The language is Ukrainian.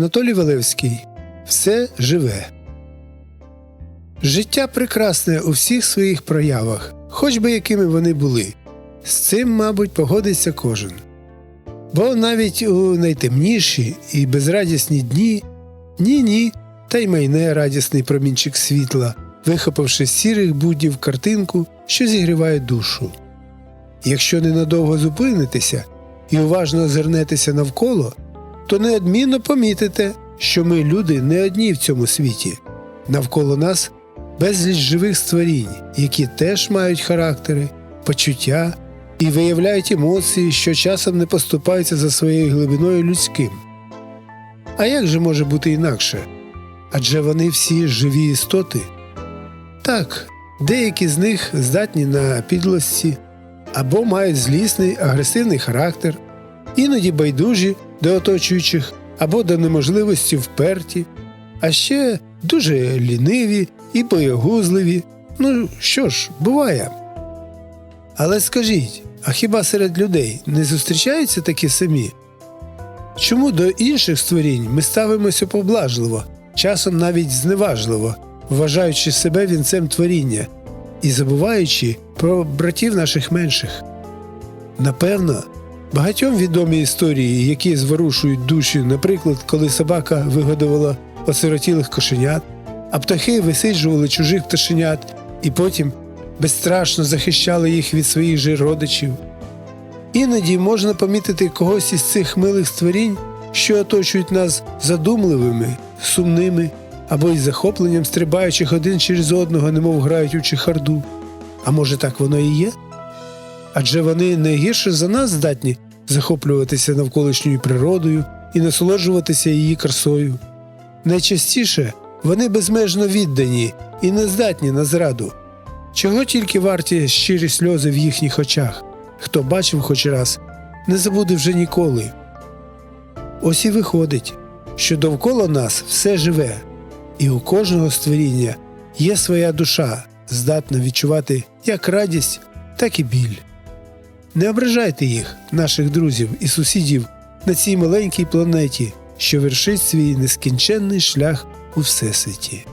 Анатолій Валевський Все живе. Життя прекрасне у всіх своїх проявах, хоч би якими вони були. З цим, мабуть, погодиться кожен. Бо навіть у найтемніші і безрадісні дні ні ні, та й майне радісний промінчик світла, вихопивши з сірих буднів картинку, що зігріває душу. Якщо ненадовго зупинитеся і уважно озирнетеся навколо, то неодмінно помітите, що ми люди не одні в цьому світі. Навколо нас безліч живих створінь, які теж мають характери, почуття і виявляють емоції, що часом не поступаються за своєю глибиною людським. А як же може бути інакше? Адже вони всі живі істоти. Так, деякі з них здатні на підлості або мають злісний агресивний характер, іноді байдужі до оточуючих або до неможливості вперті, а ще дуже ліниві і боягузливі. Ну що ж, буває. Але скажіть, а хіба серед людей не зустрічаються такі самі? Чому до інших створінь ми ставимося поблажливо, часом навіть зневажливо, вважаючи себе вінцем творіння і забуваючи про братів наших менших? Напевно, багатьом відомі історії, які зворушують душі, наприклад, коли собака вигодувала осиротілих кошенят, а птахи висиджували чужих пташенят і потім безстрашно захищали їх від своїх же родичів. Іноді можна помітити когось із цих милих створінь, що оточують нас задумливими, сумними або із захопленням стрибаючих один через одного, немов грають у чехарду. А може так воно і є? Адже вони не гірше за нас здатні захоплюватися навколишньою природою і насолоджуватися її красою. Найчастіше вони безмежно віддані і не здатні на зраду. Чого тільки варті щирі сльози в їхніх очах, хто бачив хоч раз, не забуде вже ніколи. Ось і виходить, що довкола нас все живе, і у кожного створіння є своя душа, здатна відчувати як радість, так і біль. Не ображайте їх, наших друзів і сусідів, на цій маленькій планеті, що вершить свій нескінченний шлях у всесвіті.